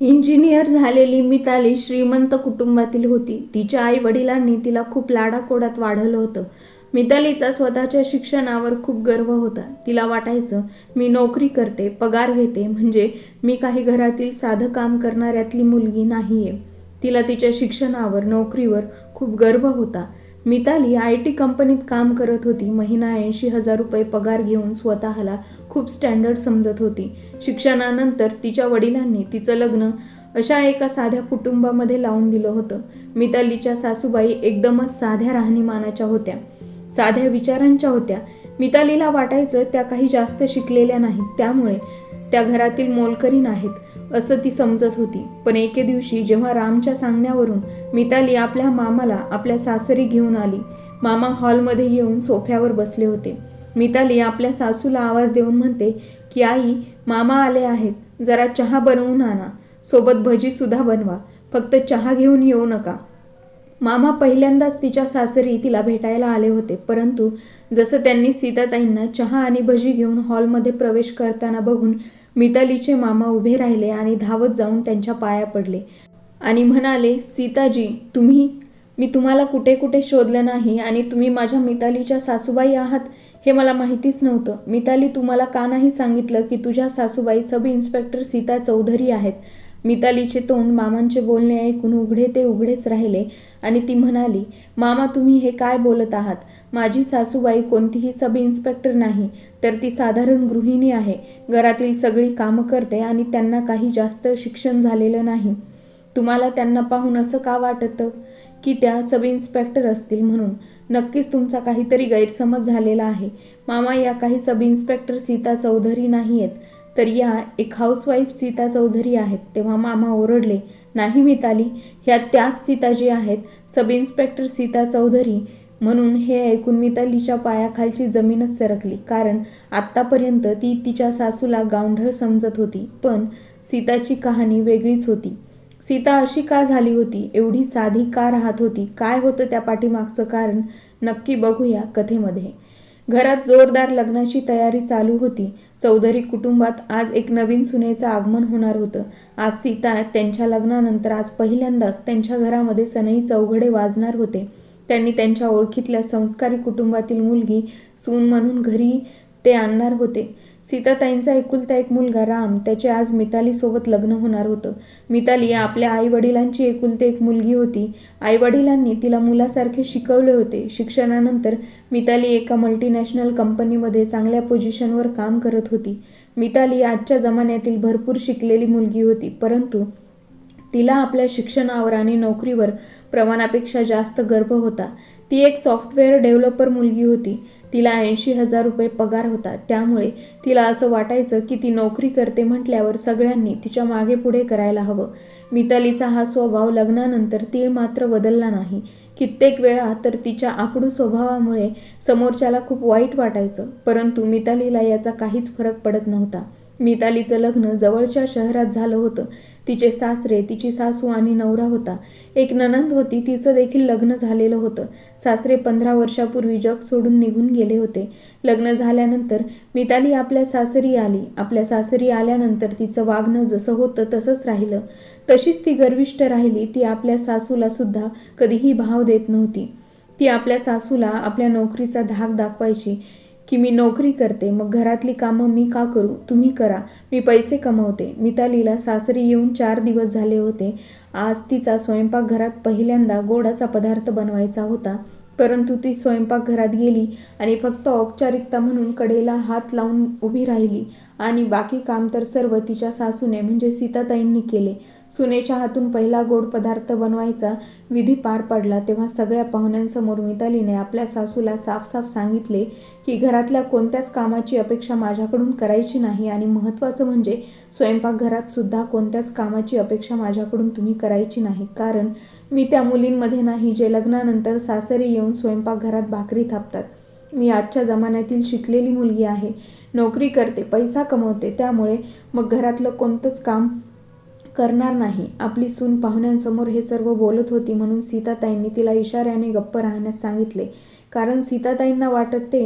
Engineer झालेली मिताली श्रीमंत कुटुंबातील होती. तिच्या आई वडिलांनी तिला खूप लाडाकोडात वाढवलं होतं. मितालीचा स्वतःच्या शिक्षणावर खूप गर्व होता. तिला वाटायचं मी नोकरी करते पगार घेते म्हणजे मी काही घरातील साधं काम करणाऱ्यातली मुलगी नाहीये. तिला तिच्या शिक्षणावर नोकरीवर खूप गर्व होता. मिताली आय टी कंपनीत काम करत होती. महिना ऐंशी हजार रुपये पगार घेऊन स्वतःला खूप स्टँडर्ड समजत होती. शिक्षणानंतर तिच्या वडिलांनी तिचं लग्न अशा एका साध्या कुटुंबामध्ये लावून दिलं होतं. मितालीच्या सासूबाई एकदमच साध्या राहणीमानाच्या होत्या. साध्या विचारांच्या होत्या. मितालीला वाटायचं त्या काही जास्त शिकलेल्या नाहीत. त्यामुळे त्या घरातील मोलकरी आहेत असं ती समजत होती. पण एके दिवशी जेव्हा रामच्या सांगण्यावरून मिताली आपल्या मामाला आपल्या सासरी घेऊन आली मामा हॉलमध्ये येऊन सोफ्यावर बसले होते. मिताली आपल्या सासूला आवाज देऊन म्हणते की आई मामा आले आहेत. जरा चहा बनवून आणा. सोबत भजीसुद्धा बनवा. फक्त चहा घेऊन येऊ नका. मामा पहिल्यांदाच तिच्या सासरी तिला भेटायला आले होते. परंतु जसं त्यांनी सीताताईंना चहा आणि भजी घेऊन हॉलमध्ये प्रवेश करताना बघून मितालीचे मामा उभे राहिले आणि धावत जाऊन त्यांच्या पाया पडले. आणि म्हणाले सीताजी तुम्ही मी तुम्हाला कुठे कुठे शोधलं नाही आणि तुम्ही माझ्या मितालीच्या सासूबाई आहात हे मला माहितीच नव्हतं. मिताली तुम्हाला का नाही सांगितलं की तुझ्या सासूबाई सब इन्स्पेक्टर सीता चौधरी आहेत मितालीचे तोंड मामांचे बोलणे ऐकून उघडे ते उघडेच राहिले आणि ती म्हणाली मामा तुम्ही हे काय बोलत आहात? माझी सासूबाई कोणतीही सब इन्स्पेक्टर नाही तर ती साधारण गृहिणी आहे. घरातील सगळी कामं करते आणि त्यांना काही जास्त शिक्षण झालेलं नाही. तुम्हाला त्यांना पाहून असं का वाटतं? की त्या सब इन्स्पेक्टर असतील म्हणून. नक्कीच तुमचा काहीतरी गैरसमज झालेला आहे. मामा या काही सब इन्स्पेक्टर सीता चौधरी नाही आहेत तर या एक हाऊसवाईफ सीता चौधरी आहेत. तेव्हा मामा ओरडले नाही मिताली ह्या त्याच सीताजी आहेत. सब इन्स्पेक्टर सीता चौधरी म्हणून हे ऐकून मितालीच्या पायाखालची जमीनच सरकली. कारण आत्तापर्यंत ती तिच्या सासूला गावढळ समजत होती. पण सीताची कहाणी वेगळीच होती. सीता अशी का झाली होती? एवढी साधी का राहत होती? काय होतं त्या पाठीमागचं कारण नक्की बघूया कथेमध्ये. घरात जोरदार लग्नाची तयारी चालू होती. चौधरी कुटुंबात आज एक नवीन सुनेचं आगमन होणार होतं. आज सीता त्यांच्या लग्नानंतर आज पहिल्यांदाच त्यांच्या घरामध्ये सनई चौघडे वाजणार होते. त्यांनी त्यांच्या ओळखीतल्या संस्कारी कुटुंबातील मुलगी सून म्हणून घरी ते आणणार होते. सीताताईंचा एकुलता एक मुलगा राम त्याचे आज मितालीसोबत लग्न होणार होतं. मिताली आपल्या आईवडिलांची एकुलती एक मुलगी होती. आईवडिलांनी तिला मुलासारखे शिकवले होते. शिक्षणानंतर मिताली एका मल्टीनॅशनल कंपनीमध्ये चांगल्या पोझिशनवर काम करत होती. मिताली आजच्या जमान्यातील भरपूर शिकलेली मुलगी होती परंतु तिला आपल्या शिक्षणावर आणि नोकरीवर प्रमाणापेक्षा जास्त गर्व होता. ती एक सॉफ्टवेअर डेव्हलपर मुलगी होती. तिला ऐंशी हजार रुपये पगार होता. त्यामुळे तिला असं वाटायचं की ती नोकरी करते म्हटल्यावर सगळ्यांनी तिच्यामागे पुढे करायला हवं. मितालीचा हा स्वभाव लग्नानंतर तीळ मात्र बदलला नाही. कित्येक वेळा तर तिच्या आकडू स्वभावामुळे समोरच्याला खूप वाईट वाटायचं. परंतु मितालीला याचा काहीच फरक पडत नव्हता. मितालीचं लग्न जवळच्या शहरात झालं होतं. तिचे सासरे तिची सासू आणि नवरा होता. एक ननंद होती तिचं देखील लग्न झालेलं होतं. सासरे पंधरा वर्षापूर्वी जग सोडून निघून गेले होते. लग्न झाल्यानंतर मिताली आपल्या सासरी आली. आपल्या सासरी आल्यानंतर तिचं वागणं जसं होतं तसंच राहिलं. तशीच ती गर्विष्ठ राहिली. ती आपल्या सासूला सुद्धा कधीही भाव देत नव्हती. ती आपल्या सासूला आपल्या नोकरीचा धाक दाखवायची. की मी नोकरी करते मग घरातली कामं मी का करू? तुम्ही करा. मी पैसे कमवते. मितालीला सासरी येऊन चार दिवस झाले होते. आज तिचा स्वयंपाकघरात पहिल्यांदा गोडाचा पदार्थ बनवायचा होता. परंतु ती स्वयंपाकघरात गेली आणि फक्त औपचारिकता म्हणून कडेला हात लावून उभी राहिली. आणि बाकी काम तर सर्व तिच्या सासूने म्हणजे सीताताईंनी केले. सुनेच्या हातून पहिला गोड पदार्थ बनवायचा विधी पार पडला तेव्हा सगळ्या पाहुण्यांसमोर मितालीने आपल्या सासूला साफ सांगितले की घरातल्या कोणत्याच कामाची अपेक्षा माझ्याकडून करायची नाही आणि महत्त्वाचं म्हणजे स्वयंपाकघरात सुद्धा कोणत्याच कामाची अपेक्षा माझ्याकडून तुम्ही करायची नाही. कारण मी त्या मुलींमध्ये नाही जे लग्नानंतर सासरी येऊन स्वयंपाकघरात भाकरी थापतात. मी आजच्या जमान्यातील शिकलेली मुलगी आहे. नोकरी करते पैसा कमवते त्यामुळे मग घरातलं कोणतंच काम करणार नाही. आपली सून पाहुण्यांसमोर हे सर्व बोलत होती म्हणून सीताताईंनी तिला इशाऱ्याने गप्प राहण्यास सांगितले. कारण सीताताईंना वाटत ते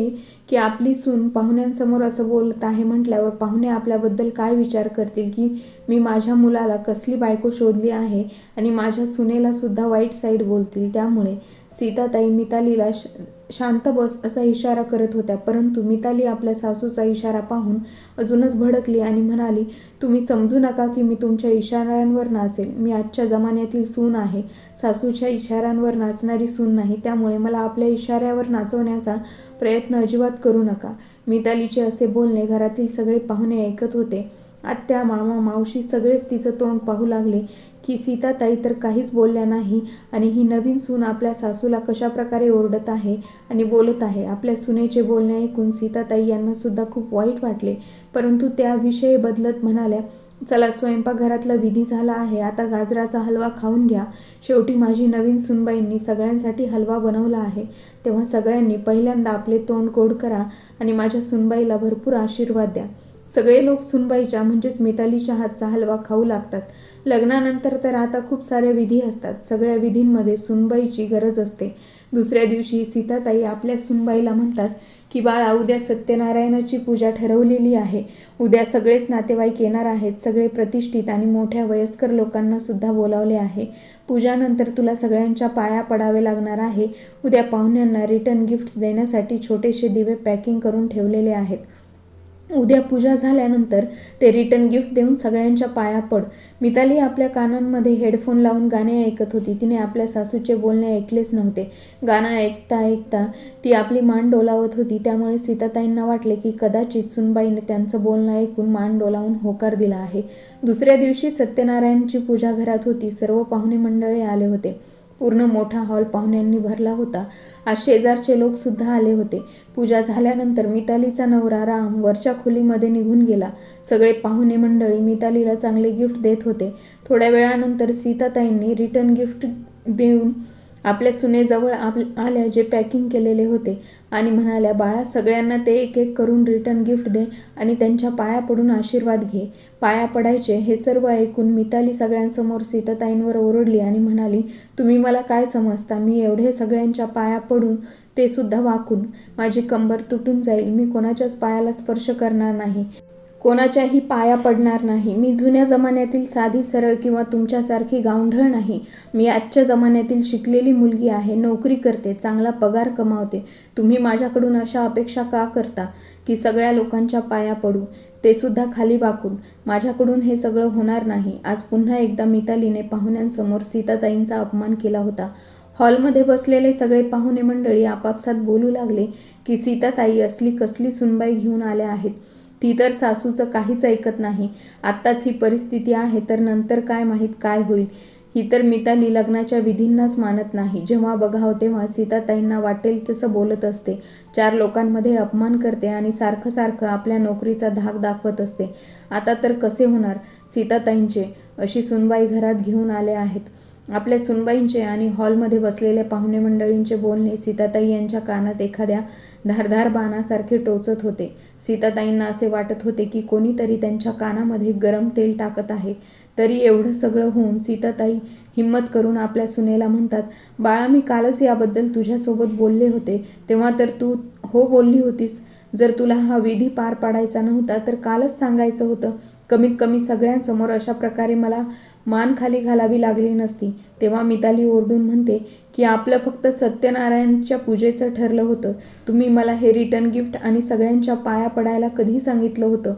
की आपली सून पाहुण्यांसमोर असं बोलत आहे म्हटल्यावर पाहुणे आपल्याबद्दल काय विचार करतील की मी माझ्या मुलाला कसली बायको शोधली आहे आणि माझ्या सुनेला सुद्धा वाईट साईड बोलतील त्यामुळे सीताताई मितालीला श शांत बस असा इशारा करत होत्या. परंतु मिताली आपल्या सासूचा इशारा पाहून अजूनच भडकली आणि म्हणाली तुम्ही समजू नका की मी तुमच्या इशाऱ्यांवर नाचेल मी आजच्या जमान्यातील सून आहे. सासूच्या इशाऱ्यांवर नाचणारी सून नाही. त्यामुळे मला आपल्या इशाऱ्यावर नाचवण्याचा प्रयत्न अजिबात करू नका. मितालीचे असे बोलणे घरातील सगळे पाहुणे ऐकत होते. आत्या मामा मावशी सगळेच तिचं तोंड पाहू लागले की सीताताई तर काहीच बोलल्या नाही आणि ही नवीन सून आपल्या सासूला कशाप्रकारे ओरडत आहे आणि बोलत आहे. आपल्या सुनेचे बोलणे ऐकून सीताताई यांना सुद्धा खूप वाईट वाटले. परंतु त्या विषय बदलत म्हणाल्या चला स्वयंपाकघरातला विधी झाला आहे. आता गाजराचा हलवा खाऊन घ्या. शेवटी माझी नवीन सुनबाईंनी सगळ्यांसाठी हलवा बनवला आहे. तेव्हा सगळ्यांनी पहिल्यांदा आपले तोंड गोड करा आणि माझ्या सुनबाईला भरपूर आशीर्वाद द्या. सगळे लोक सुनबाईच्या म्हणजेच मितालीच्या हातचा हलवा खाऊ लागतात. लग्नानंतर तर आता खूप साऱ्या विधी असतात. सगळ्या विधींमध्ये सुनबाईची गरज असते. दुसऱ्या दिवशी सीताताई आपल्या सुनबाईला म्हणतात की बाळा उद्या सत्यनारायणाची पूजा ठरवलेली आहे. उद्या सगळेच नातेवाईक येणार आहेत. सगळे प्रतिष्ठित आणि मोठ्या वयस्कर लोकांना सुद्धा बोलावले आहे. पूजानंतर तुला सगळ्यांच्या पाया पडावे लागणार आहे. उद्या पाहुण्यांना रिटर्न गिफ्ट्स देण्यासाठी छोटेसे दिवे पॅकिंग करून ठेवलेले आहेत. उद्या पूजा झाल्यानंतर ते रिटर्न गिफ्ट देऊन सगळ्यांच्या पाया पड. मिताली आपल्या कानांमध्ये हेडफोन लावून गाणे ऐकत होती. तिने आपल्या सासूचे बोलणे ऐकलेच नव्हते. गाणं ऐकता ऐकता ती आपली मान डोलावत होती. त्यामुळे सीताताईंना वाटले की कदाचित सुनबाईने त्यांचं बोलणं ऐकून मान डोलावून होकार दिला आहे. दुसऱ्या दिवशी सत्यनारायणची पूजा घरात होती. सर्व पाहुणे मंडळी आले होते. पूर्ण मोठा हॉल पाहुण्यांनी भरला होता. आज शेजारचे लोक सुद्धा आले होते. पूजा झाल्यानंतर मितालीचा नवरा राम वरच्या खोलीमध्ये निघून गेला. सगळे पाहुणे मंडळी मितालीला चांगले गिफ्ट देत होते. थोड्या वेळानंतर सीताताईंनी रिटर्न गिफ्ट देऊन आपल्या सुनेजवळ आप आल्या जे पॅकिंग केलेले होते आणि म्हणाल्या बाळा सगळ्यांना ते एक एक करून रिटर्न गिफ्ट दे आणि त्यांच्या पाया पडून आशीर्वाद घे. पाया पडायचे हे सर्व ऐकून मिताली सगळ्यांसमोर सीताताईंवर ओरडली आणि म्हणाली तुम्ही मला काय समजता? मी एवढे सगळ्यांच्या पाया पडून ते सुद्धा वाकून. माझी कंबर तुटून जाईल. मी कोणाच्याच पायाला स्पर्श करणार नाही. कोणाच्याही पाया पडणार नाही. मी जुन्या जमान्यातील साधी सरळ किंवा तुमच्यासारखी गावढळ नाही. मी आजच्या जमान्यातील शिकलेली मुलगी आहे नोकरी करते चांगला पगार कमावते. तुम्ही माझ्याकडून अशा अपेक्षा का करता की सगळ्या लोकांच्या पाया पडू? ते सुद्धा खाली वाकून. माझ्याकडून हे सगळं होणार नाही. आज पुन्हा एकदा मितालीने पाहुण्यांसमोर सीताताईंचा अपमान केला होता. हॉलमध्ये बसलेले सगळे पाहुणे मंडळी आपापसात बोलू लागले की सीताताई असली कसली सुनबाई घेऊन आल्या आहेत? ती तर सासूचं काहीच ऐकत नाही. आत्ताच ही परिस्थिती आहे तर नंतर काय माहीत काय होईल. ही तर मिताली लग्नाच्या विधींनाच मानत नाही. जेव्हा बघावं तेव्हा सीताताईंना वाटेल तसं बोलत असते. चार लोकांमध्ये अपमान करते आणि सारखं सारखं आपल्या नोकरीचा धाक दाखवत असते. आता तर कसे होणार? सीताताईंचे अशी सुनबाई घरात घेऊन आले आहेत. आपल्या सुनबाईंचे आणि हॉलमध्ये बसलेल्या पाहुणे मंडळींचे बोलणे सीताताई यांच्या कानात एखाद्या धारधार बाणासारखे टोचत होते. सीताताईंना असे वाटत होते की कोणीतरी त्यांच्या कानामध्ये गरम तेल टाकत आहे. तरी एवढं सगळं होऊन सीताताई हिंमत करून आपल्या सुनेला म्हणतात बाळा मी कालच याबद्दल तुझ्यासोबत बोलले होते. तेव्हा तर तू हो बोलली होतीस. जर तुला हा विधी पार पाडायचा नव्हता तर कालच सांगायचं होतं. कमीत कमी सगळ्यांसमोर अशा प्रकारे मला मान खाली घालावी लागली नसती तेव्हा मिताली ओरडून म्हणते की आपलं फक्त सत्यनारायणच्या पूजेचं ठरलं होतं. तुम्ही मला हे रिटर्न गिफ्ट आणि सगळ्यांच्या पाया पडायला कधी सांगितलं होतं?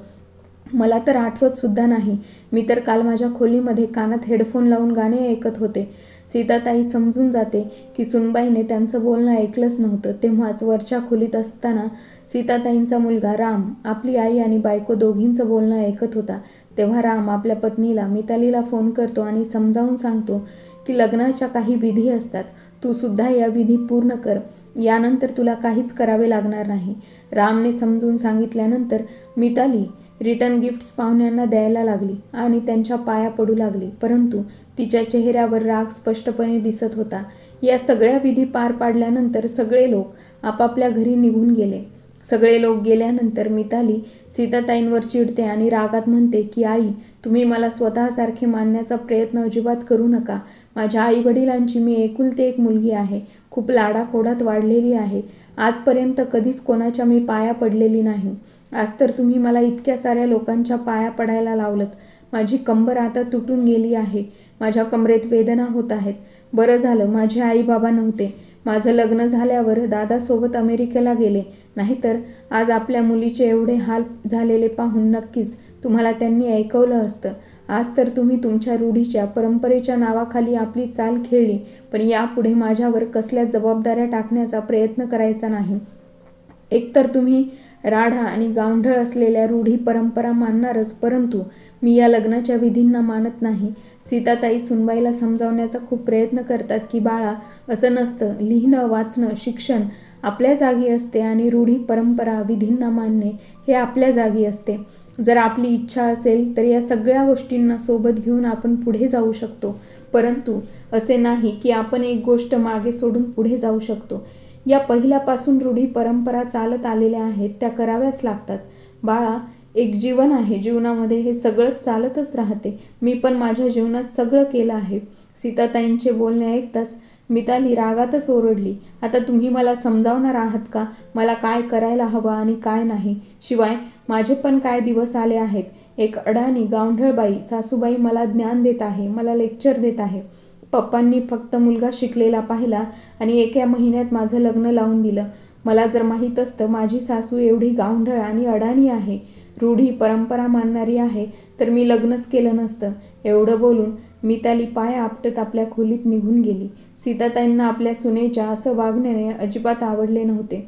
मला तर आठवत सुद्धा नाही. मी तर काल माझ्या खोलीमध्ये कानात हेडफोन लावून गाणे ऐकत होते. सीताताई समजून जाते की सुनबाईने त्यांचं बोलणं ऐकलंच नव्हतं. तेव्हाच वरच्या खोलीत असताना सीताताईंचा मुलगा राम आपली आई आणि बायको दोघींचं बोलणं ऐकत होता. तेव्हा राम आपल्या पत्नीला मितालीला फोन करतो आणि समजावून सांगतो की लग्नाच्या काही विधी असतात. तू सुद्धा या विधी पूर्ण कर. यानंतर तुला काहीच करावे लागणार नाही. रामने समजून सांगितल्यानंतर मिताली रिटर्न गिफ्ट्स पाहुण्यांना द्यायला लागली आणि त्यांच्या पाया पडू लागली. परंतु तिच्या चेहऱ्यावर राग स्पष्टपणे दिसत होता. या सगळ्या विधी पार पाडल्यानंतर सगळे लोक आपापल्या घरी निघून गेले. सगळे लोक गेल्यानंतर मिताली सीताताईंवर चिडते आणि रागात म्हणते की आई तुम्ही मला स्वतःसारखे मानण्याचा प्रयत्न अजिबात करू नका. माझ्या आई वडिलांची मी एकुलती एक मुलगी आहे. खूप लाडाकोडात वाढलेली आहे. आजपर्यंत कधीच कोणाच्या मी पाया पडलेली नाही. आज तर तुम्ही मला इतक्या साऱ्या लोकांच्या पाया पडायला लावलत. माझी कंबर आता तुटून गेली आहे. माझ्या कमरेत वेदना होत आहेत. बरं झालं माझे आई बाबा नव्हते. माझं लग्न झाल्यावर दादासोबत अमेरिकेला गेले. नाहीतर आज आपल्या मुलीचे एवढे हाल झालेले पाहून नक्कीच तुम्हाला त्यांनी ऐकवलं असतं. आज तर तुम्ही तुमच्या रूढीच्या परंपरेच्या नावाखाली आपली चाल खेळली पण यापुढे माझ्यावर कसल्या जबाबदाऱ्या टाकण्याचा प्रयत्न करायचा नाही. एकतर तुम्ही राढा आणि गावढळ असलेल्या रूढी परंपरा मानणारच परंतु मी या लग्नाच्या विधींना मानत नाही. सीताताई सुनबाईला समजावण्याचा खूप प्रयत्न करतात की बाळा असं नसतं. लिहिणं वाचणं शिक्षण आपल्या जागी असते आणि रूढी परंपरा विधींना मानणे हे आपल्या जागी असते. जर आपली इच्छा असेल तर या सगळ्या गोष्टींना सोबत घेऊन आपण पुढे जाऊ शकतो. परंतु असे नाही की आपण एक गोष्ट मागे सोडून पुढे जाऊ शकतो. या पहिल्यापासून रूढी परंपरा चालत आलेल्या आहेत त्या कराव्याच लागतात. बाळा एक जीवन आहे. जीवनामध्ये हे सगळं चालतच राहते. मी पण माझ्या जीवनात सगळं केलं आहे. सीताताईंचे बोलणे ऐकताच मिताली रागातच ओरडली. आता तुम्ही मला समजावणार आहात का? मला काय करायला हवं आणि काय नाही? शिवाय माझे पण काय दिवस आले आहेत? एक अडाणी गावढळबाई सासूबाई मला ज्ञान देत आहे मला लेक्चर देत आहे. पप्पांनी फक्त मुलगा शिकलेला पाहिला आणि एका महिन्यात माझं लग्न लावून दिलं. मला जर माहीत असतं माझी सासू एवढी गावंढळ आणि अडाणी आहे रूढी परंपरा मानणारी आहे तर मी लग्नच केलं नसतं. एवढं बोलून मिताली पाय आपटत आपल्या खोलीत निघून गेली. सीताताईंना आपल्या सुनेच्या असं वागण्याने अजिबात आवडले नव्हते.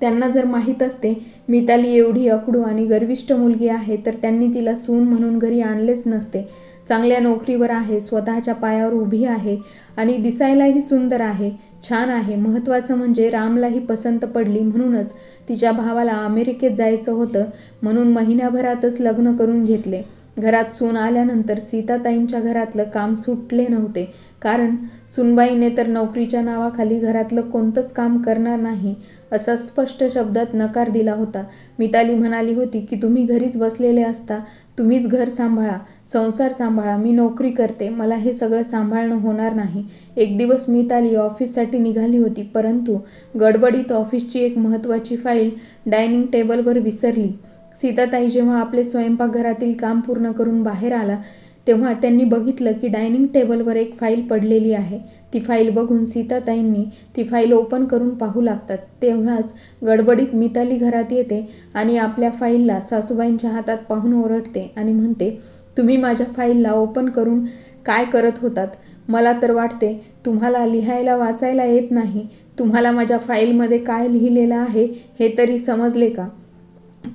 त्यांना जर माहीत असते मिताली एवढी अकडू आणि गर्विष्ठ मुलगी आहे तर त्यांनी तिला सून म्हणून घरी आणलेच नसते. चांगल्या नोकरीवर आहे स्वतःच्या पायावर उभी आहे आणि दिसायलाही सुंदर आहे छान आहे. महत्त्वाचं म्हणजे रामलाही पसंत पडली म्हणूनच तिच्या भावाला अमेरिकेत जायचं होतं म्हणून महिन्याभरातच लग्न करून घेतले. घरात सून आल्यानंतर सीताताईंच्या घरातलं काम सुटले नव्हते. कारण सुनबाईने तर नोकरीच्या नावाखाली घरातलं कोणतंच काम करणार नाही. असा स्पष्ट शब्दात नकार दिला होता. मिताली म्हणाली होती की तुम्ही घरीच बसलेले असता. तुम्हीच घर सांभाळा. संसार सांभाळा. मी नोकरी करते. मला हे सगळं सांभाळणं होणार नाही. एक दिवस मिताली ऑफिससाठी निघाली होती परंतु गडबडीत ऑफिसची एक महत्त्वाची फाईल डायनिंग टेबलवर विसरली. सीताताई जेव्हा आपले स्वयंपाकघरातील काम पूर्ण करून बाहेर आला तेव्हा त्यांनी बघितलं की डायनिंग टेबलवर एक फाईल पडलेली आहे. ती फाईल बघून सीताताईंनी ती फाईल ओपन करून पाहू लागतात. तेव्हाच गडबडीत मिताली घरात येते आणि आपल्या फाईलला सासूबाईंच्या हातात पाहून ओरडते आणि म्हणते तुम्ही माझ्या फाईलला ओपन करून काय करत होतात? मला तर वाटते तुम्हाला लिहायला वाचायला येत नाही. तुम्हाला माझ्या फाईलमध्ये काय लिहिलेलं आहे हे तरी समजले का?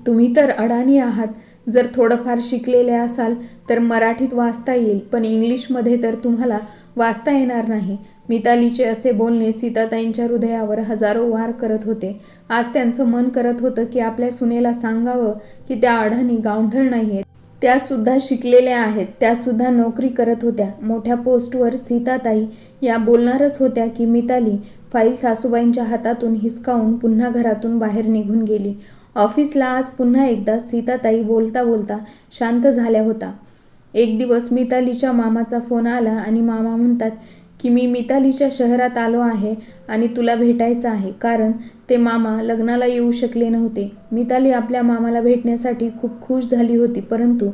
तुम्ही तर अडाणी आहात. जर थोडंफार शिकलेले असाल तर मराठीत वाचता येईल पण इंग्लिशमध्ये तर तुम्हाला वाचता येणार नाही. मितालीचे असे बोलणे सीताताईंच्या हृदयावर हजारो वार करत होते. आज त्यांचं मन करत होतं की आपल्या सुनेला सांगावं की त्या अडाणी गावढळ नाही आहेत त्यासुद्धा शिकलेल्या आहेत त्यासुद्धा नोकरी करत होत्या. मोठ्या पोस्टवर सीताताई या बोलणारच होत्या की मिताली फाईल सासूबाईंच्या हातातून हिसकावून पुन्हा घरातून बाहेर निघून गेली. ऑफिसला आज पुन्हा एकदा सीताताई बोलता बोलता शांत झाल्या होता. एक दिवस मितालीच्या मामाचा फोन आला आणि मामा म्हणतात की मी मितालीच्या शहरात आलो आहे आणि तुला भेटायचं आहे कारण ते मामा लग्नाला येऊ शकले नव्हते. मिताली आपल्या मामाला भेटण्यासाठी खूप खुश झाली होती परंतु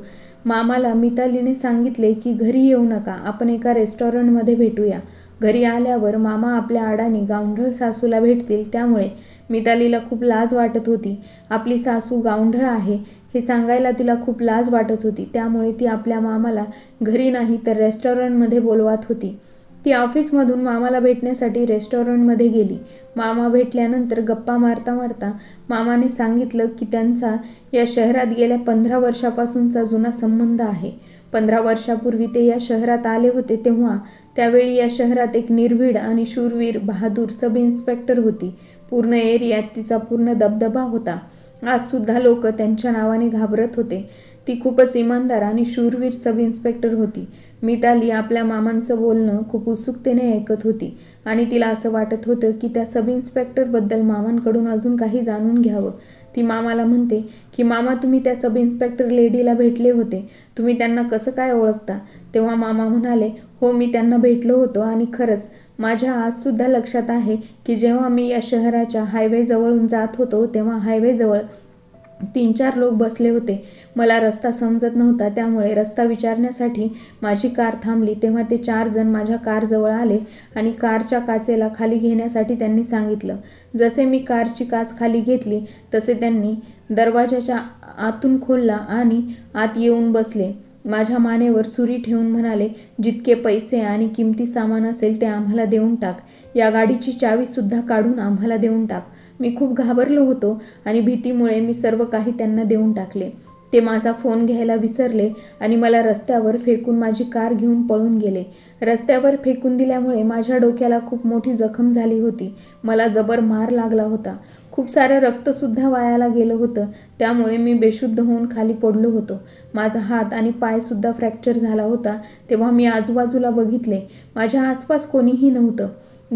मामाला मितालीने सांगितले की घरी येऊ नका आपण एका रेस्टॉरंटमध्ये भेटूया. घरी आल्यावर मामा आपल्या अडानी गावंढळ सासूला भेटतील त्यामुळे मितालीला खूप लाज वाटत होती. आपली सासू गावंढळ आहे हे सांगायला तिला खूप लाज वाटत होती. त्यामुळे ती आपल्या मामाला घरी नाही तर रेस्टॉरंटमध्ये बोलवत होती. ती ऑफिसमधून मामाला भेटण्यासाठी रेस्टॉरंटमध्ये गेली. मामा भेटल्यानंतर गप्पा मारता मारता मामाने सांगितलं की त्यांचा या शहरात गेल्या पंधरा वर्षापासूनचा जुना संबंध आहे. पंधरा वर्षापूर्वी ते या शहरात आले होते तेव्हा त्यावेळी या शहरात एक निर्भीड आणि शूरवीर बहादूर सब इन्स्पेक्टर होती. पूर्ण एरियात तिचा पूर्ण दबदबा होता. आजसुद्धा लोक त्यांच्या नावाने घाबरत होते. ती खूपच इमानदार आणि शूरवीर सब इन्स्पेक्टर होती. मिताली आपल्या मामांचं बोलणं खूप उत्सुकतेने ऐकत होती आणि तिला असं वाटत होतं की त्या सब इन्स्पेक्टरबद्दल मामांकडून अजून काही जाणून घ्यावं. ती मामाला म्हणते की मामा तुम्ही त्या सब इन्स्पेक्टर लेडीला भेटले होते. तुम्ही त्यांना कसं काय ओळखता? तेव्हा मामा म्हणाले हो मी त्यांना भेटलो होतो आणि खरंच माझ्या आजसुद्धा लक्षात आहे की जेव्हा मी या शहराच्या हायवेजवळून जात होतो तेव्हा हायवेजवळ तीन चार लोक बसले होते. मला रस्ता समजत नव्हता त्यामुळे रस्ता विचारण्यासाठी माझी कार थांबली. तेव्हा ते चार जण माझ्या कारजवळ आले आणि कारच्या काचेला खाली घेण्यासाठी त्यांनी सांगितलं. जसे मी कारची काच खाली घेतली तसे त्यांनी दरवाजाच्या आतून खोलला आणि आत येऊन बसले. माझ्या मानेवर सुरी ठेवून म्हणाले जितके पैसे आणि किमती सामान असेल ते आम्हाला देऊन टाक. या गाडीची चावीसुद्धा काढून आम्हाला देऊन टाक. मी खूप घाबरलो होतो आणि भीतीमुळे मी सर्व काही त्यांना देऊन टाकले. ते माझा फोन घ्यायला विसरले आणि मला रस्त्यावर फेकून माझी कार घेऊन पळून गेले. रस्त्यावर फेकून दिल्यामुळे माझ्या डोक्याला खूप मोठी जखम झाली होती. मला जबर मार लागला होता. खूप सारं रक्तसुद्धा वायाला गेलं होतं. त्यामुळे मी बेशुद्ध होऊन खाली पडलो होतो. माझा हात आणि पायसुद्धा फ्रॅक्चर झाला होता तेव्हा मी आजूबाजूला बघितले. माझ्या आसपास कोणीही नव्हतं.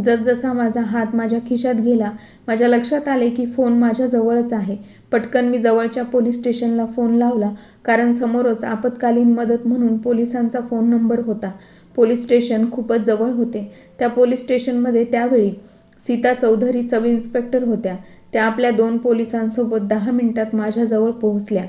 जसजसा माझा हात माझ्या खिशात गेला माझ्या लक्षात आले की फोन माझ्याजवळच आहे. पटकन मी जवळच्या पोलीस स्टेशनला फोन लावला कारण समोरच आपत्कालीन मदत म्हणून पोलिसांचा फोन नंबर होता. पोलीस स्टेशन खूपच जवळ होते. त्या पोलीस स्टेशनमध्ये त्यावेळी सीता चौधरी सब इन्स्पेक्टर होत्या. त्या आपल्या दोन पोलिसांसोबत दहा मिनिटात माझ्याजवळ पोहोचल्या.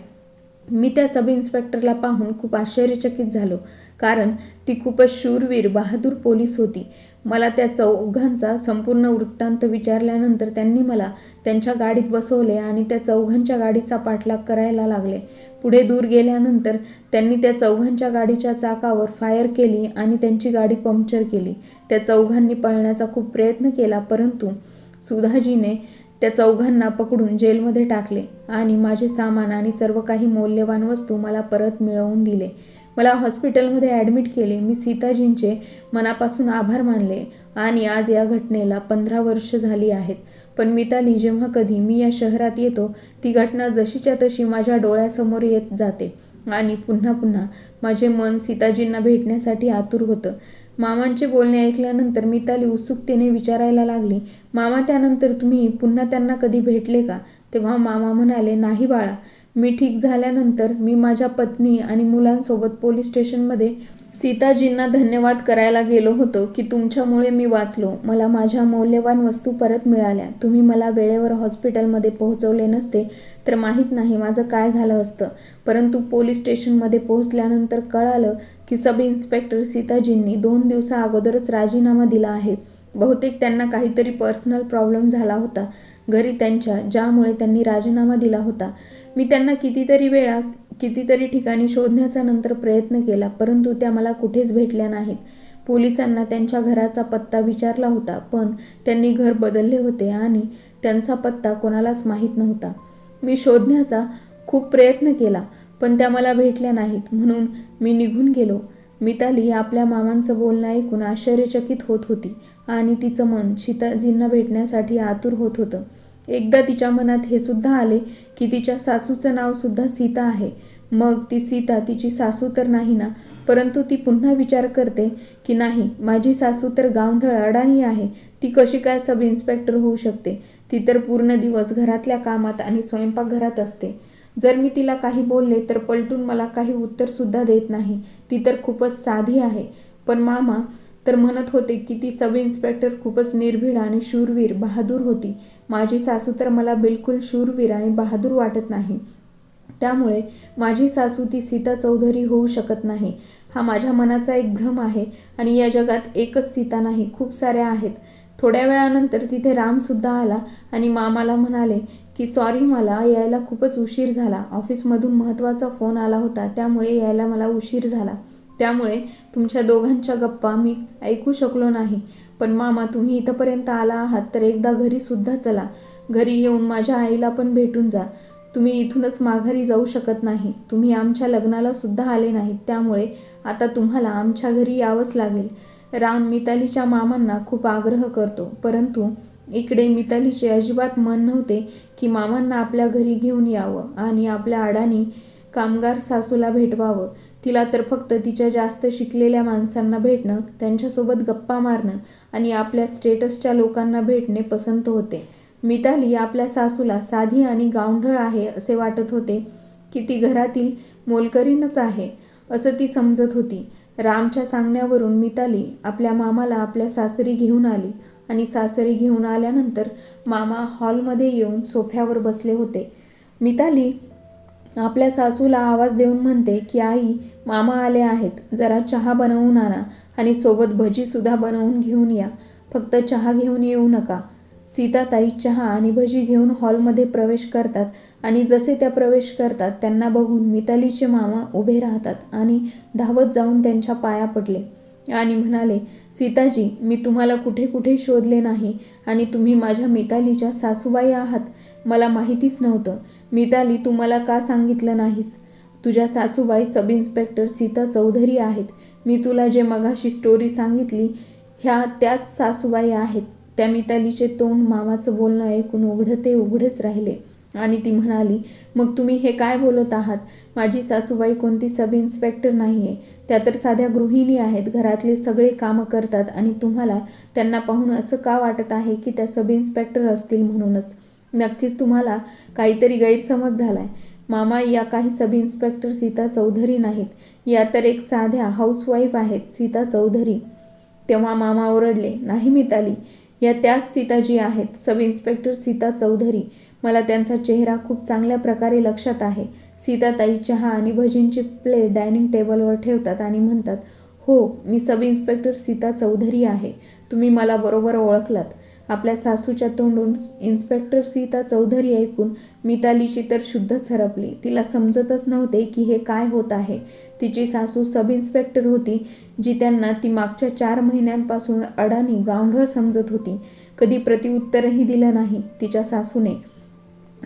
मी त्या सब इन्स्पेक्टरला पाहून खूप आश्चर्यचकित झालो कारण ती खूपच शूरवीर बहादूर पोलीस होती. मला त्या चौघांचा संपूर्ण वृत्तांत विचारल्यानंतर त्यांनी मला त्यांच्या गाडीत बसवले आणि त्या चौघांच्या गाडीचा पाठलाग करायला लागले. पुढे दूर गेल्यानंतर त्यांनी त्या चौघांच्या गाडीच्या चाकावर फायर केली आणि त्यांची गाडी पंक्चर केली. त्या चौघांनी पळण्याचा खूप प्रयत्न केला परंतु सुधाजीने त्या चौघांना पकडून जेलमध्ये टाकले आणि माझे सामान आणि सर्व काही मौल्यवान वस्तू मला परत मिळवून दिले. मला हॉस्पिटलमध्ये ॲडमिट केले. मी सीताजींचे मनापासून आभार मानले आणि आज या घटनेला पंधरा वर्ष झाली आहेत. पण मिताली जेव्हा कधी मी या शहरात येतो ती घटना जशीच्या तशी माझ्या डोळ्यासमोर येत जाते आणि पुन्हा पुन्हा माझे मन सीताजींना भेटण्यासाठी आतुर होतं. मामांचे बोलणे ऐकल्यानंतर मिताली उत्सुकतेने विचारायला लागली मामा त्यानंतर तुम्ही पुन्हा त्यांना कधी भेटले का? तेव्हा मामा म्हणाले नाही बाळा मी ठीक झाल्यानंतर मी माझ्या पत्नी आणि मुलांसोबत पोलीस स्टेशनमध्ये सीताजींना धन्यवाद करायला गेलो होतो की तुमच्यामुळे मी वाचलो. मला माझ्या मौल्यवान वस्तू परत मिळाल्या. तुम्ही मला वेळेवर हॉस्पिटलमध्ये पोहोचवले नसते तर माहीत नाही माझं काय झालं असतं. परंतु पोलीस स्टेशनमध्ये पोहोचल्यानंतर कळालं की सब इन्स्पेक्टर सीताजींनी दोन दिवसा अगोदरच राजीनामा दिला आहे. बहुतेक त्यांना काहीतरी पर्सनल प्रॉब्लेम झाला होता. घरी त्यांच्या ज्यामुळे त्यांनी राजीनामा दिला होता. मी त्यांना कितीतरी वेळा कितीतरी ठिकाणी शोधण्याचा नंतर प्रयत्न केला परंतु त्या मला कुठेच भेटल्या नाहीत. पोलिसांना त्यांच्या घराचा पत्ता विचारला होता पण त्यांनी घर बदलले होते आणि त्यांचा पत्ता कोणालाच माहीत नव्हता. मी शोधण्याचा खूप प्रयत्न केला पण त्या मला भेटल्या नाहीत. म्हणून मी निघून गेलो. मिताली आपल्या मामांचं बोलणं ऐकून आश्चर्यचकित होत होती आणि तिचं मन सीताजींना भेटण्यासाठी आतुर होत होतं. एकदा तिच्या मनात हे सुद्धा आले की तिच्या सासूचं नाव सुद्धा सीता आहे. मग ती सीता तिची सासू तर नाही ना परंतु ती पुन्हा विचार करते की नाही माझी सासू तर गावढळ अडाणी आहे ती कशी काय सब इन्स्पेक्टर होऊ शकते? ती तर पूर्ण दिवस घरातल्या कामात आणि स्वयंपाकघरात असते. जर मी तिला काही बोलले तर पलटून मला काही उत्तरसुद्धा देत नाही. ती तर खूपच साधी आहे. पण मामा तर म्हणत होते की ती सब इन्स्पेक्टर खूपच निर्भीड आणि शूरवीर बहादूर होती. माझी सासू तर मला बिलकुल शूरवीर आणि बहादूर वाटत नाही. त्यामुळे माझी सासू ती सीता चौधरी होऊ शकत नाही. हा माझ्या मनाचा एक भ्रम आहे आणि या जगात एकच सीता नाही खूप साऱ्या आहेत. थोड्या वेळानंतर तिथे रामसुद्धा आला आणि मामाला म्हणाले की सॉरी मला यायला खूपच उशीर झाला. ऑफिसमधून महत्त्वाचा फोन आला होता त्यामुळे यायला मला उशीर झाला. त्यामुळे तुमच्या दोघांच्या गप्पा मी ऐकू शकलो नाही. पण मामा तुम्ही इथंपर्यंत आला आहात तर एकदा घरीसुद्धा चला. घरी येऊन माझ्या आईला पण भेटून जा. तुम्ही इथूनच माघारी जाऊ शकत नाही. तुम्ही आमच्या लग्नाला सुद्धा आले नाहीत. त्यामुळे आता तुम्हाला आमच्या घरी यावंच लागेल. राम मितालीच्या मामांना खूप आग्रह करतो. परंतु इकडे मितालीचे अजिबात मन नव्हते की मामांना आपल्या घरी घेऊन यावं आणि आपल्या अडाणी कामगार सासूला भेटवावं. तिला तर फक्त तिच्या जास्त शिकलेल्या माणसांना भेटणं त्यांच्यासोबत गप्पा मारणं आणि आपल्या स्टेटसच्या लोकांना भेटणे पसंत होते. मिताली आपल्या सासूला साधी आणि गावढळ आहे असे वाटत होते की ती घरातील मोलकरीणच आहे असं ती समजत होती. रामच्या सांगण्यावरून मिताली आपल्या मामाला आपल्या सासरी घेऊन आली आणि सासरी घेऊन आल्यानंतर मामा हॉलमध्ये येऊन सोफ्यावर बसले होते. मिताली आपल्या सासूला आवाज देऊन म्हणते की आई मामा आले आहेत. जरा चहा बनवून आणा आणि सोबत भजीसुद्धा बनवून घेऊन या. फक्त चहा घेऊन येऊ नका. सीताताई चहा आणि भजी घेऊन हॉलमध्ये प्रवेश करतात आणि जसे त्या प्रवेश करतात त्यांना बघून मितालीचे मामा उभे राहतात आणि धावत जाऊन त्यांच्या पाया पडले आणि म्हणाले सीताजी मी तुम्हाला कुठे कुठे शोधले नाही आणि तुम्ही माझ्या मितालीच्या सासूबाई आहात. मला माहितीच नव्हतं. मिताली तुम्हाला का सांगितलं नाहीस? तुझ्या सासूबाई सब इन्स्पेक्टर सीता चौधरी आहेत. मी तुला जे मगाशी स्टोरी सांगितली ह्या त्याच सासूबाई आहेत. त्या मितालीचे तोंड मामाचं बोलणं ऐकून उघडं ते राहिले. आणि ती म्हणाली मग तुम्ही हे काय बोलत आहात? माझी सासूबाई कोणती सब इन्स्पेक्टर नाही आहे त्या तर साध्या गृहिणी आहेत घरातले सगळे कामं करतात आणि तुम्हाला त्यांना पाहून असं का वाटत आहे की त्या सब इन्स्पेक्टर असतील म्हणूनच? नक्कीच तुम्हाला काहीतरी गैरसमज झाला आहे मामा या काही सब इन्स्पेक्टर सीता चौधरी नाहीत. या तर एक साध्या हाऊसवाईफ आहेत सीता चौधरी. तेव्हा मामा ओरडले नाही मिताली या त्याच सीताजी आहेत सब इन्स्पेक्टर सीता चौधरी. मला त्यांचा चेहरा खूप चांगल्या प्रकारे लक्षात आहे. सीताताई चहा आणि भजींची प्लेट डायनिंग टेबलवर ठेवतात आणि म्हणतात हो मी सब इन्स्पेक्टर सीता चौधरी आहे. तुम्ही मला बरोबर ओळखलात. आपल्या सासूच्या तोंडून इन्स्पेक्टर सीता चौधरी ऐकून मितालीची तर शुद्धच हरपली तिला समजतच नव्हते की हे काय होत आहे. तिची सासू सब इन्स्पेक्टर होती जी त्यांना ती मागच्या चार महिन्यांपासून अडाणी गावढळ समजत होती. कधी प्रतिउत्तरही दिलं नाही तिच्या सासूने.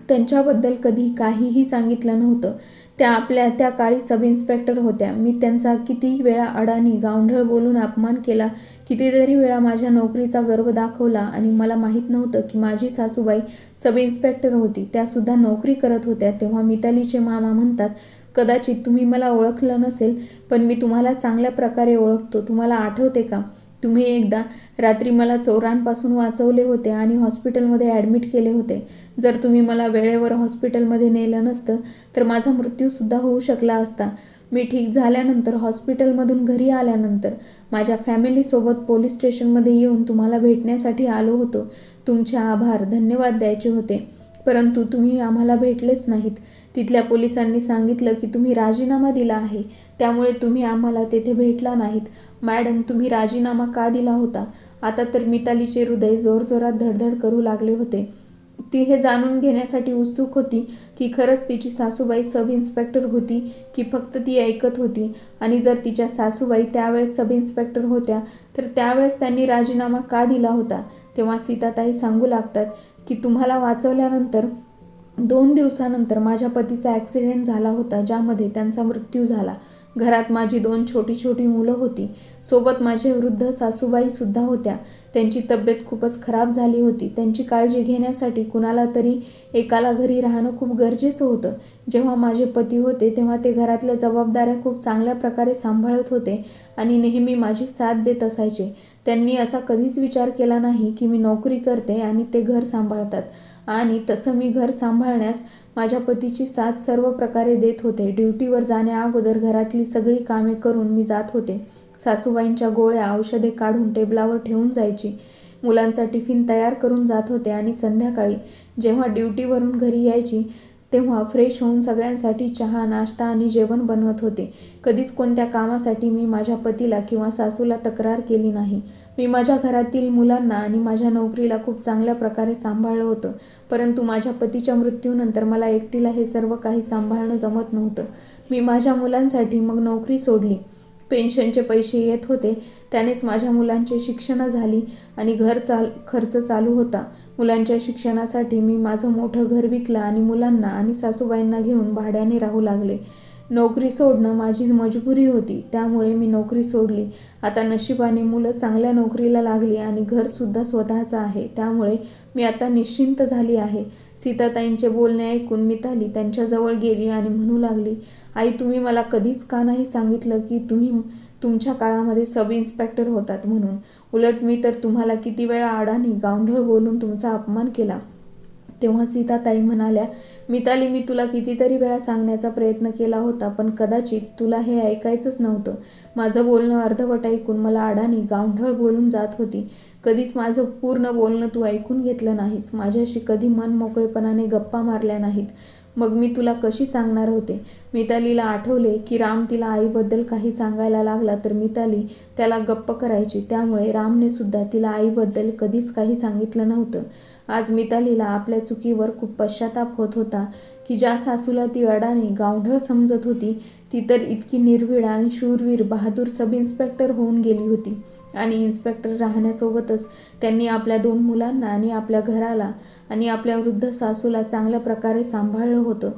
त्यांच्याबद्दल कधी काहीही सांगितलं नव्हतं. त्या आपल्या त्या काळी सब इन्स्पेक्टर होत्या. मी त्यांचा किती वेळा अडाणी गावढळ बोलून अपमान केला कितीतरी वेळा माझ्या नोकरीचा गर्व दाखवला आणि मला माहीत नव्हतं की माझी सासूबाई सब इन्स्पेक्टर होती. त्यासुद्धा नोकरी करत होत्या. तेव्हा मितालीचे मामा म्हणतात कदाचित तुम्ही मला ओळखलं नसेल पण मी तुम्हाला चांगल्या प्रकारे ओळखतो. तुम्हाला आठवते का? तुम्ही एकदा रात्री मला चोरांपासून वाचवले होते आणि हॉस्पिटलमध्ये ॲडमिट केले होते. जर तुम्ही मला वेळेवर हॉस्पिटलमध्ये नेलं नसतं तर माझा मृत्यूसुद्धा होऊ शकला असता. मी ठीक झाल्यानंतर हॉस्पिटलमधून घरी आल्यानंतर माझ्या फॅमिलीसोबत पोलीस स्टेशनमध्ये येऊन तुम्हाला भेटण्यासाठी आलो होतो. तुमचे आभार धन्यवाद द्यायचे होते. परंतु तुम्ही आम्हाला भेटलेच नाहीत. तिथल्या पोलिसांनी सांगितलं की तुम्ही राजीनामा दिला आहे. त्यामुळे तुम्ही आम्हाला तेथे भेटला नाहीत. मॅडम तुम्ही राजीनामा का दिला होता? आता तर मितालीचे हृदय जोरजोरात धडधड करू लागले होते. ती हे जाणून घेण्यासाठी उत्सुक होती की खरंच तिची सासूबाई सब इन्स्पेक्टर होती की फक्त ती ऐकत होती. आणि जर तिच्या सासूबाई त्यावेळेस सब इन्स्पेक्टर होत्या तर त्यावेळेस त्यांनी राजीनामा का दिला होता? तेव्हा सीताताई सांगू लागतात की तुम्हाला वाचवल्यानंतर दोन दिवसानंतर माझ्या पतीचा ॲक्सिडेंट झाला होता ज्यामध्ये त्यांचा मृत्यू झाला. घरात माझी दोन छोटी छोटी मुलं होती. सोबत माझे वृद्ध सासूबाईसुद्धा होत्या. त्यांची तब्येत खूपच खराब झाली होती. त्यांची काळजी घेण्यासाठी कुणाला तरी एकाला घरी राहणं खूप गरजेचं होतं. जेव्हा माझे पती होते तेव्हा ते घरातल्या जबाबदाऱ्या खूप चांगल्या प्रकारे सांभाळत होते आणि नेहमी माझी साथ देत असायचे. त्यांनी असा कधीच विचार केला नाही की मी नोकरी करते आणि ते घर सांभाळतात. आणि तसं मी घर सांभाळण्यास माझ्या पतीची साथ सर्व प्रकारे देत होते. ड्युटीवर जाण्या अगोदर घरातली सगळी कामे करून मी जात होते. सासूबाईंच्या गोळ्या औषधे काढून टेबलावर ठेवून जायची. मुलांचा टिफिन तयार करून जात होते आणि संध्याकाळी जेव्हा ड्युटीवरून घरी यायची तेव्हा फ्रेश होऊन सगळ्यांसाठी चहा नाश्ता आणि जेवण बनवत होते. कधीच कोणत्या कामासाठी मी माझ्या पतीला किंवा सासूला तक्रार केली नाही. मी माझ्या घरातील मुलांना आणि माझ्या नोकरीला खूप चांगल्या प्रकारे सांभाळलं होतं. परंतु माझ्या पतीच्या मृत्यूनंतर मला एकटीला हे सर्व काही सांभाळणं जमत नव्हतं. मी माझ्या मुलांसाठी मग नोकरी सोडली. पेन्शनचे पैसे येत होते. त्यानेच माझ्या मुलांचे शिक्षण झाली आणि घर चाल खर्च चालू होता. मुलांच्या शिक्षणासाठी मी माझं मोठं घर विकलं आणि मुलांना आणि सासूबाईंना घेऊन भाड्याने राहू लागले. नोकरी सोडणं माझी मजबुरी होती त्यामुळे मी नोकरी सोडली. आता नशिबाने मुलं चांगल्या नोकरीला लागली आणि घरसुद्धा स्वतःचं आहे त्यामुळे मी आता निश्चिंत झाली आहे. सीताताईंचे बोलणे ऐकून मिताली त्यांच्याजवळ गेली आणि म्हणू लागली आई तुम्ही मला कधीच का नाही सांगितलं की तुम्ही तुमच्या काळामध्ये सब इन्स्पेक्टर होतात म्हणून? उलट मी तर तुम्हाला किती वेळा आडानी गावढळ बोलून तुमचा अपमान केला. तेव्हा सीताताई म्हणाल्या मिताली मी तुला कितीतरी वेळा सांगण्याचा प्रयत्न केला होता पण कदाचित तुला हे ऐकायचंच नव्हतं. माझं बोलणं अर्धवट ऐकून मला अडाणी गावढळ बोलून जात होती. कधीच माझं पूर्ण बोलणं तू ऐकून घेतलं नाहीस. माझ्याशी कधी मन मोकळेपणाने गप्पा मारल्या नाहीत. मग मी तुला कशी सांगणार होते? मितालीला आठवले की राम तिला आईबद्दल काही सांगायला लागला तर मिताली त्याला गप्प करायची. त्यामुळे रामने सुद्धा तिला आईबद्दल कधीच काही सांगितलं नव्हतं. आज मितालीला आपल्या चुकीवर खूप पश्चाताप होत होता की ज्या सासूला ती अडाणी गावढळ समजत होती ती तर इतकी निर्भीड आणि शूरवीर बहादूर सब इन्स्पेक्टर होऊन गेली होती. आणि इन्स्पेक्टर राहण्यासोबतच त्यांनी आपल्या दोन मुलांना आणि आपल्या घराला आणि आपल्या वृद्ध सासूला चांगल्या प्रकारे सांभाळलं होतं.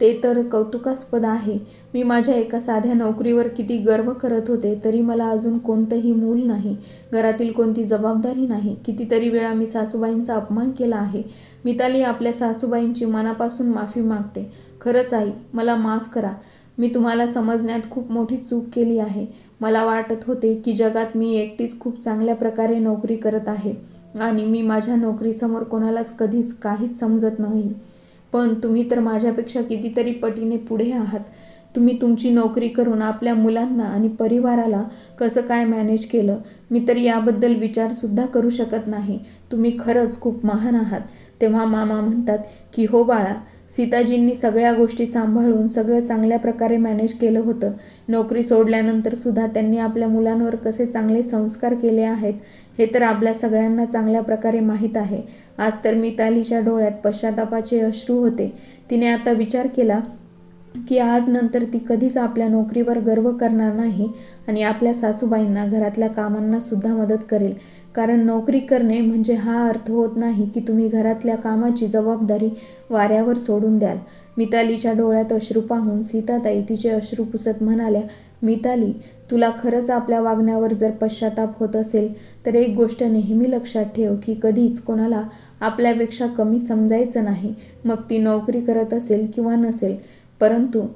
ते तर कौतुकास्पद आहे. मी माझ्या एका साध्या नोकरीवर किती गर्व करत होते तरी मला अजून कोणतंही मूल नाही. घरातील कोणती जबाबदारी नाही. कितीतरी वेळा मी सासूबाईंचा अपमान केला आहे. मिताली आपल्या सासूबाईंची मनापासून माफी मागते. खरंच आई मला माफ करा. मी तुम्हाला समजण्यात खूप मोठी चूक केली आहे. मला वाटत होते की जगात मी एकटीच खूप चांगल्या प्रकारे नोकरी करत आहे आणि मी माझ्या नोकरीसमोर कोणालाच कधीच काहीच समजत नाही. पण तुम्ही तर माझ्यापेक्षा कितीतरी पटीने पुढे आहात. तुम्ही तुमची नोकरी करून आपल्या मुलांना आणि परिवाराला कसं काय मॅनेज केलं? मी तर याबद्दल विचारसुद्धा करू शकत नाही. तुम्ही खरंच खूप महान आहात. तेव्हा मामा म्हणतात की हो बाळा सीताजींनी सगळ्या गोष्टी सांभाळून सगळं चांगल्या प्रकारे मॅनेज केलं होतं. नोकरी सोडल्यानंतर सुद्धा त्यांनी आपल्या मुलांवर कसे चांगले संस्कार केले आहेत हे तर आपल्या सगळ्यांना चांगल्या प्रकारे माहीत आहे. आज तर मितालीच्या डोळ्यात पश्चातापाचे अश्रू होते. तिने आता विचार केला की आज नंतर ती कधीच आपल्या नोकरीवर गर्व करणार नाही आणि आपल्या सासूबाईंना घरातल्या कामांना सुद्धा मदत करेल. कारण नोकरी करणे म्हणजे हा अर्थ होत नाही की तुम्ही घरातल्या कामाची जबाबदारी वाऱ्यावर सोडून द्याल. मितालीच्या डोळ्यात अश्रू पाहून सीताताई तिचे अश्रू पुसत म्हणाल्या मिताली तुला खरंच आपल्या वागण्यावर जर पश्चाताप होत असेल तर एक गोष्ट नेहमी लक्षात ठेव की कधीच कोणाला आपल्यापेक्षा कमी समजायचं नाही. मग ती नोकरी करत असेल किंवा नसेल परंतु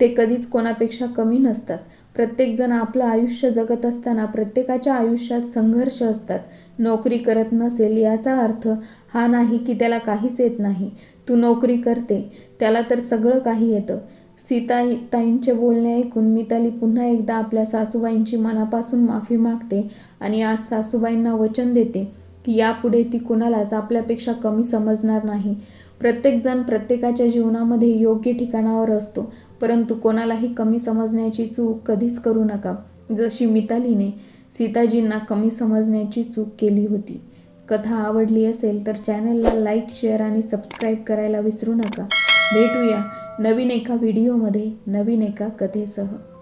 ते कधीच कोणापेक्षा कमी नसतात. प्रत्येकजण आपलं आयुष्य जगत असताना प्रत्येकाच्या आयुष्यात संघर्ष असतात. नोकरी करत नसेल याचा अर्थ हा नाही की त्याला काहीच येत नाही. तू नोकरी करते त्याला तर सगळं काही येतं. सीता ताईंचे बोलणे ऐकून मिताली पुन्हा एकदा आपल्या सासूबाईंची मनापासून माफी मागते आणि आज सासूबाईंना वचन देते की यापुढे ती कुणालाच आपल्यापेक्षा कमी समजणार नाही. प्रत्येकजण प्रत्येकाच्या जीवनामध्ये योग्य ठिकाणावर असतो. परंतु कोणालाही कमी समजण्याची चूक कधीच करू नका. जशी मितालीने सीताजींना कमी समजण्याची चूक केली होती. कथा आवडली असेल तर चॅनलला लाईक शेअर आणि सबस्क्राईब करायला विसरू नका. भेटूया नवीन एका व्हिडिओमध्ये नवीन एका कथेसह.